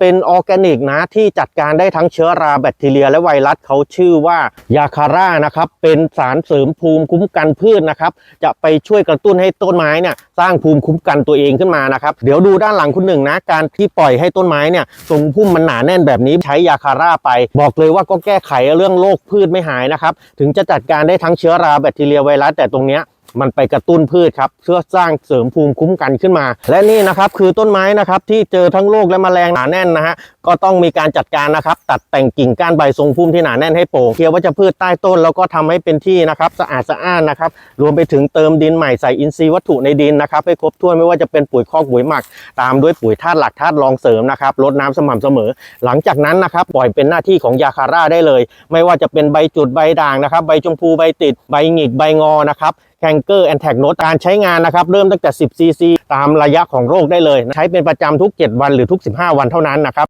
เป็นออร์แกนิกนะที่จัดการได้ทั้งเชื้อราแบคทีเรียและไวรัสเขาชื่อว่ายาคาร่านะครับเป็นสารเสริมภูมิคุ้มกันพืชนะครับจะไปช่วยกระตุ้นให้ต้นไม้เนี่ยสร้างภูมิคุ้มกันตัวเองขึ้นมานะครับเดี๋ยวดูด้านหลังคุณหนึ่งนะการที่ปล่อยให้ต้นไม้เนี่ยทรงพุ่มมันหนาแน่นแบบนี้ใช้ยาคาร่าไป บอกเลยว่าก็แก้ไขเรื่องโรคพืชไม่หายนะครับถึงจะจัดการได้ทั้งเชื้อราแบคทีเรียไวรัสแต่ตรงเนี้ย มันไปกระตุ้นพืชครับเพื่อสร้างเสริมภูมิคุ้มกันขึ้นมา และนี่นะครับคือต้นไม้นะครับที่เจอทั้งโรคและแมลงหนาแน่นนะฮะก็ต้องมีการจัดการนะครับตัดแต่งกิ่งก้านใบทรงพุ่มที่หนาแน่นให้โปร่งเคลียร์วัชพืชใต้ต้นแล้วก็ทำให้เป็นที่นะครับสะอาดสะอ้านนะครับรวมไปถึงเติมดินใหม่ใส่อินทรีย์วัตถุในดินนะครับให้ครบถ้วนไม่ว่าจะเป็นปุ๋ยคอกปุ๋ยหมัก ตามด้วยปุ๋ยธาตุหลักธาตุรองเสริมนะครับลดน้ำสม่ำเสมอ หลังจากนั้นนะครับปล่อยเป็นหน้าที่ของยาคาร่าได้เลย ไม่ว่าจะเป็นใบจุดใบด่างนะครับใบชมพูใบติดใบหงิกใบงอนะครับแคนเกอร์แอนแท็กโนตการใช้งานนะครับ เริ่มตั้งแต่ 10 ซีซีตามระยะของโรคได้เลย ใช้เป็นประจำทุก 7 วันหรือทุก 15 วันเท่านั้นนะครับ